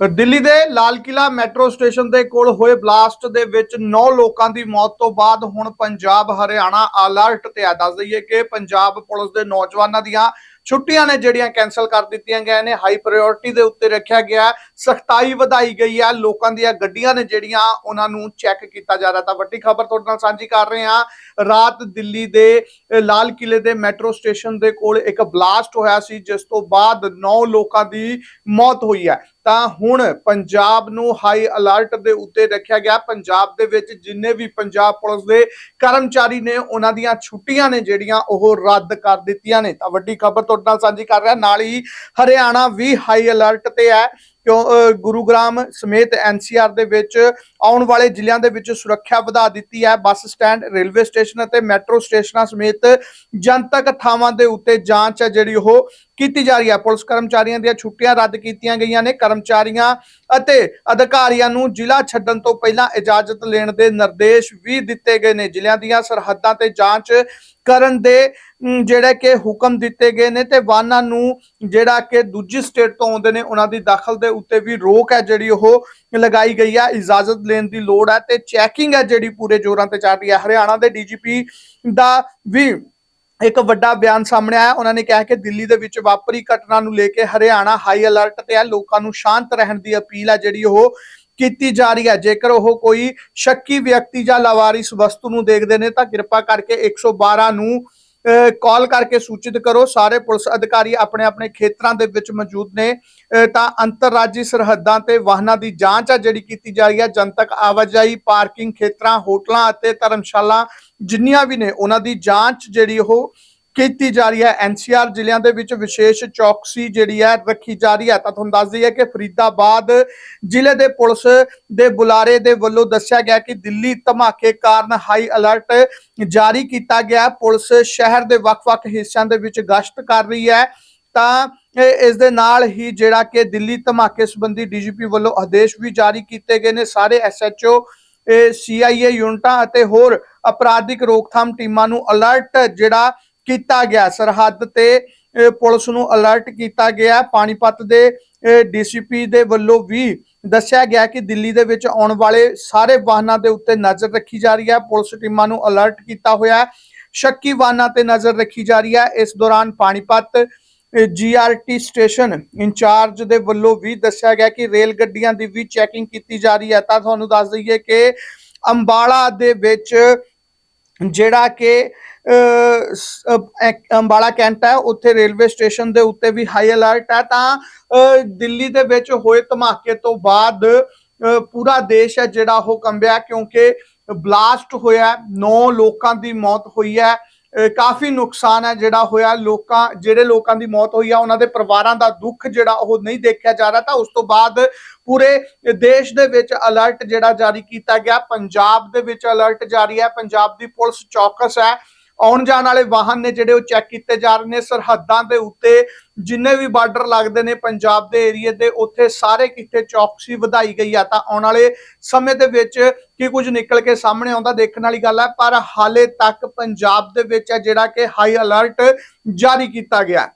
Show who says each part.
Speaker 1: ਦਿੱਲੀ ਦੇ Lal Qila metro station ਦੇ ਕੋਲ ਹੋਏ ਬਲਾਸਟ ਦੇ ਵਿੱਚ 9 ਲੋਕਾਂ ਦੀ ਮੌਤ ਤੋਂ ਬਾਅਦ ਹੁਣ ਪੰਜਾਬ, ਹਰਿਆਣਾ ਅਲਰਟ ਤੇ ਆ। ਦੱਸ ਦਈਏ ਕਿ ਪੰਜਾਬ ਪੁਲਿਸ ਦੇ ਨੌਜਵਾਨਾਂ ਦੀਆਂ ਛੁੱਟੀਆਂ ਨੇ ਜਿਹੜੀਆਂ ਕੈਨਸਲ ਕਰ ਦਿੱਤੀਆਂ ਗਈਆਂ ਨੇ। ਹਾਈ ਪ੍ਰਾਇੋਰਟੀ ਦੇ ਉੱਤੇ ਰੱਖਿਆ ਗਿਆ ਸਖਤਾਈ ਵਧਾਈ ਗਈ ਹੈ। ਲੋਕਾਂ ਦੀਆਂ ਗੱਡੀਆਂ ਨੇ ਜਿਹੜੀਆਂ ਉਹਨਾਂ ਨੂੰ ਚੈੱਕ ਕੀਤਾ ਜਾ ਰਿਹਾ ਤਾਂ ਵੱਡੀ ਖਬਰ ਤੁਹਾਡੇ ਨਾਲ ਸਾਂਝੀ ਕਰ ਰਹੇ ਹਾਂ। ਰਾਤ ਦਿੱਲੀ ਦੇ ਲਾਲ ਕਿਲੇ ਦੇ ਮੈਟਰੋ ਸਟੇਸ਼ਨ ਦੇ ਕੋਲ ਇੱਕ ਬਲਾਸਟ ਹੋਇਆ ਸੀ, ਜਿਸ ਤੋਂ ਬਾਅਦ 9 ਲੋਕਾਂ ਦੀ ਮੌਤ ਹੋਈ ਹੈ। ਤਾਂ ਹੁਣ ਪੰਜਾਬ ਨੂੰ ਹਾਈ ਅਲਰਟ ਦੇ ਉੱਤੇ ਰੱਖਿਆ ਗਿਆ। ਪੰਜਾਬ ਦੇ ਵਿੱਚ ਜਿੰਨੇ ਵੀ ਪੰਜਾਬ ਪੁਲਿਸ ਦੇ ਕਰਮਚਾਰੀ ਨੇ ਉਹਨਾਂ ਦੀਆਂ ਛੁੱਟੀਆਂ ਨੇ ਜਿਹੜੀਆਂ ਉਹ ਰੱਦ ਕਰ ਦਿੱਤੀਆਂ ਨੇ। ਤਾਂ ਵੱਡੀ ਖਬਰ ਤੁਹਾਡੇ ਨਾਲ ਸਾਂਝੀ ਕਰ ਰਿਹਾ। ਨਾਲ ਹੀ ਹਰਿਆਣਾ ਵੀ ਹਾਈ ਅਲਰਟ ਤੇ ਹੈ। ਕਿਉਂ ਅ, ਗੁਰੂਗ੍ਰਾਮ ਸਮੇਤ ਐਨਸੀਆਰ ਦੇ ਵਿੱਚ ਆਉਣ ਵਾਲੇ ਜ਼ਿਲ੍ਹਿਆਂ ਦੇ ਵਿੱਚ ਸੁਰੱਖਿਆ ਵਧਾ ਦਿੱਤੀ ਹੈ। ਬੱਸ ਸਟੈਂਡ ਰੇਲਵੇ ਸਟੇਸ਼ਨ ਅਤੇ ਮੈਟਰੋ ਸਟੇਸ਼ਨਾਂ ਸਮੇਤ ਜਨਤਕ ਥਾਵਾਂ ਦੇ ਉੱਤੇ ਜਾਂਚ ਹੈ ਜਿਹੜੀ ਉਹ ਕੀਤੀ ਜਾ ਰਹੀ ਹੈ। ਪੁਲਿਸ ਕਰਮਚਾਰੀਆਂ ਦੀਆਂ ਛੁੱਟੀਆਂ ਰੱਦ ਕੀਤੀਆਂ ਗਈਆਂ ਨੇ। ਕਰਮਚਾਰੀਆਂ ਅਤੇ ਅਧਿਕਾਰੀਆਂ ਨੂੰ ਜ਼ਿਲ੍ਹਾ ਛੱਡਣ ਤੋਂ ਪਹਿਲਾਂ ਇਜਾਜ਼ਤ ਲੈਣ ਦੇ ਨਿਰਦੇਸ਼ ਵੀ ਦਿੱਤੇ ਗਏ ਨੇ। ਜ਼ਿਲ੍ਹਿਆਂ ਦੀਆਂ ਸਰਹੱਦਾਂ ਤੇ ਜਾਂਚ ਕਰਨ ਦੇ ਜਿਹੜੇ ਕਿ ਹੁਕਮ ਦਿੱਤੇ ਗਏ ਨੇ ਤੇ ਵਾਹਨਾਂ ਨੂੰ ਜਿਹੜਾ ਕਿ ਦੂਜੀ ਸਟੇਟ ਤੋਂ ਆਉਂਦੇ ਨੇ, ਉਹਨਾਂ ਦੀ ਦਾਖਲ ਦੇ ਉੱਤੇ ਵੀ ਰੋਕ ਹੈ ਜਿਹੜੀ ਉਹ ਲਗਾਈ ਗਈ ਹੈ। ਇਜਾਜ਼ਤ ਲੈਣ ਦੀ ਲੋੜ ਹੈ ਤੇ ਚੈਕਿੰਗ ਹੈ ਜਿਹੜੀ ਪੂਰੇ ਜ਼ੋਰਾਂ ਤੇ ਚੱਲ ਰਹੀ ਹੈ। ਹਰਿਆਣਾ ਦੇ ਡੀਜੀਪੀ ਦਾ ਵੀ ਇੱਕ ਵੱਡਾ ਬਿਆਨ ਸਾਹਮਣੇ ਆਇਆ। ਉਹਨਾਂ ਨੇ ਕਿਹਾ ਕਿ ਦਿੱਲੀ ਦੇ ਵਿੱਚ ਵਾਪਰੀ ਘਟਨਾ ਨੂੰ ਲੈ ਕੇ ਹਰਿਆਣਾ ਹਾਈ ਅਲਰਟ ਤੇ ਹੈ। ਲੋਕਾਂ ਨੂੰ ਸ਼ਾਂਤ ਰਹਿਣ ਦੀ ਅਪੀਲ ਹੈ ਜਿਹੜੀ ਉਹ ਕੀਤੀ ਜਾ ਰਹੀ ਹੈ। ਜੇਕਰ ਉਹ ਕੋਈ ਸ਼ੱਕੀ ਵਿਅਕਤੀ ਜਾਂ ਲਾਵਾਰਿਸ ਵਸਤੂ ਨੂੰ ਦੇਖਦੇ ਨੇ ਤਾਂ ਕਿਰਪਾ ਕਰਕੇ 112 ਨੂੰ ਕਾਲ ਕਰਕੇ ਸੂਚਿਤ ਕਰੋ। ਸਾਰੇ ਪੁਲਿਸ ਅਧਿਕਾਰੀ ਆਪਣੇ ਆਪਣੇ ਖੇਤਰਾਂ ਦੇ ਵਿੱਚ ਮੌਜੂਦ ਨੇ। ਤਾਂ ਅੰਤਰਰਾਜੀ ਸਰਹੱਦਾਂ ਤੇ ਵਾਹਨਾਂ ਦੀ ਜਾਂਚ ਆ ਜਿਹੜੀ ਕੀਤੀ ਜਾ ਰਹੀ ਹੈ ਜਨਤਕ ਆਵਾਜਾਈ, ਪਾਰਕਿੰਗ ਖੇਤਰਾਂ, ਹੋਟਲਾਂ ਅਤੇ ਧਰਮਸ਼ਾਲਾ ਜਿੰਨੀਆਂ ਵੀ ਨੇ, ਉਹਨਾਂ ਦੀ ਜਾਂਚ ਜਿਹੜੀ ਉਹ ਕੀਤੀ ਜਾ ਰਹੀ ਹੈ। ਐਨਸੀਆਰ ਜ਼ਿਲ੍ਹਿਆਂ ਦੇ ਵਿੱਚ ਵਿਸ਼ੇਸ਼ ਚੌਕਸੀ ਜਿਹੜੀ ਹੈ ਰੱਖੀ ਜਾ ਰਹੀ ਹੈ। ਤਾਂ ਤੁਹਾਨੂੰ ਦੱਸ ਦਈਏ ਕਿ ਫਰੀਦਾਬਾਦ ਜ਼ਿਲ੍ਹੇ ਦੇ ਪੁਲਿਸ ਦੇ ਬੁਲਾਰੇ ਦੇ ਵੱਲੋਂ ਦੱਸਿਆ ਗਿਆ ਕਿ ਦਿੱਲੀ ਧਮਾਕੇ ਕਾਰਨ ਹਾਈ ਅਲਰਟ ਜਾਰੀ ਕੀਤਾ ਗਿਆ ਪੁਲਿਸ ਸ਼ਹਿਰ ਦੇ ਵੱਖ-ਵੱਖ ਹਿੱਸਿਆਂ ਦੇ ਵਿੱਚ ਗਸ਼ਤ ਕਰ ਰਹੀ ਹੈ। ਤਾਂ ਇਸ ਦੇ ਨਾਲ ਹੀ ਜਿਹੜਾ ਕਿ ਦਿੱਲੀ ਧਮਾਕੇ ਸੰਬੰਧੀ ਡੀਜੀਪੀ ਵੱਲੋਂ ਆਦੇਸ਼ ਵੀ ਜਾਰੀ ਕੀਤੇ ਗਏ ਨੇ। ਸਾਰੇ ਐਸਐਚਓ ਸੀਆਈਏ ਯੂਨਿਟਾਂ ਅਤੇ ਹੋਰ ਅਪਰਾਧਿਕ ਰੋਕਥਾਮ ਟੀਮਾਂ ਨੂੰ ਅਲਰਟ ਜਿਹੜਾ ਕੀਤਾ ਗਿਆ। ਸਰਹੱਦ ਤੇ ਪੁਲਿਸ ਨੂੰ ਅਲਰਟ ਕੀਤਾ ਗਿਆ। ਪਾਣੀਪਤ ਦੇ ਡੀਸੀਪੀ ਦੇ ਵੱਲੋਂ ਵੀ ਦੱਸਿਆ ਗਿਆ ਕਿ ਦਿੱਲੀ ਦੇ ਵਿੱਚ ਆਉਣ ਵਾਲੇ ਸਾਰੇ ਵਾਹਨਾਂ ਦੇ ਉੱਤੇ ਨਜ਼ਰ ਰੱਖੀ ਜਾ ਰਹੀ ਹੈ। ਪੁਲਿਸ ਟੀਮਾਂ ਨੂੰ ਅਲਰਟ ਕੀਤਾ ਹੋਇਆ ਹੈ। ਸ਼ੱਕੀ ਵਾਹਨਾਂ ਤੇ ਨਜ਼ਰ ਰੱਖੀ ਜਾ ਰਹੀ ਹੈ। ਇਸ ਦੌਰਾਨ ਪਾਣੀਪਤ ਜੀਆਰਟੀ ਸਟੇਸ਼ਨ ਇੰਚਾਰਜ ਦੇ ਵੱਲੋਂ ਵੀ ਦੱਸਿਆ ਗਿਆ ਕਿ ਰੇਲ ਗੱਡੀਆਂ ਦੀ ਵੀ ਚੈਕਿੰਗ ਕੀਤੀ ਜਾ ਰਹੀ ਹੈ। ਤਾਂ ਤੁਹਾਨੂੰ ਦੱਸ ਦਈਏ ਕਿ ਅੰਬਾਲਾ ਦੇ ਵਿੱਚ ਜਿਹੜਾ ਕਿ ਅੰਬਾਲਾ ਕੈਂਟ ਹੈ, ਉੱਥੇ ਰੇਲਵੇ ਸਟੇਸ਼ਨ ਦੇ ਉੱਤੇ ਵੀ ਹਾਈ ਅਲਰਟ ਹੈ। ਤਾਂ ਦਿੱਲੀ ਦੇ ਵਿੱਚ ਹੋਏ ਧਮਾਕੇ ਤੋਂ ਬਾਅਦ ਪੂਰਾ ਦੇਸ਼ ਹੈ ਜਿਹੜਾ ਉਹ ਕੰਬਿਆ ਕਿਉਂਕਿ ਬਲਾਸਟ ਹੋਇਆ 9 ਲੋਕਾਂ ਦੀ ਮੌਤ ਹੋਈ ਹੈ। ਕਾਫੀ ਨੁਕਸਾਨ ਹੈ ਜਿਹੜਾ ਹੋਇਆ। ਲੋਕਾਂ, ਜਿਹੜੇ ਲੋਕਾਂ ਦੀ ਮੌਤ ਹੋਈ ਆ, ਉਹਨਾਂ ਦੇ ਪਰਿਵਾਰਾਂ ਦਾ ਦੁੱਖ ਜਿਹੜਾ ਉਹ ਨਹੀਂ ਦੇਖਿਆ ਜਾ ਰਿਹਾ। ਤਾਂ ਉਸ ਤੋਂ ਬਾਅਦ ਪੂਰੇ ਦੇਸ਼ ਦੇ ਵਿੱਚ ਅਲਰਟ ਜਿਹੜਾ ਜਾਰੀ ਕੀਤਾ ਗਿਆ। ਪੰਜਾਬ ਦੇ ਵਿੱਚ ਅਲਰਟ ਜਾਰੀ ਹੈ। ਪੰਜਾਬ ਦੀ ਪੁਲਿਸ ਚੌਕਸ ਹੈ। ਆਉਣ ਜਾਣ ਵਾਲੇ ਵਾਹਨ ਨੇ ਜਿਹੜੇ ਉਹ ਚੈੱਕ ਕੀਤੇ ਜਾ ਰਹੇ ਨੇ ਸਰਹੱਦਾਂ ਦੇ ਉੱਤੇ, ਜਿੰਨੇ ਵੀ ਬਾਰਡਰ ਲੱਗਦੇ ਨੇ ਪੰਜਾਬ ਦੇ ਏਰੀਏ ਦੇ, ਉੱਥੇ ਸਾਰੇ ਕਿਤੇ ਚੌਕਸੀ ਵਧਾਈ ਗਈ ਆ। ਤਾਂ ਆਉਣ ਵਾਲੇ ਸਮੇਂ ਦੇ ਵਿੱਚ ਕੀ ਕੁਝ ਨਿਕਲ ਕੇ ਸਾਹਮਣੇ ਆਉਂਦਾ, ਦੇਖਣ ਵਾਲੀ ਗੱਲ ਹੈ ਪਰ ਹਾਲੇ ਤੱਕ ਪੰਜਾਬ ਦੇ ਵਿੱਚ ਹੈ ਜਿਹੜਾ ਕਿ ਹਾਈ ਅਲਰਟ ਜਾਰੀ ਕੀਤਾ ਗਿਆ।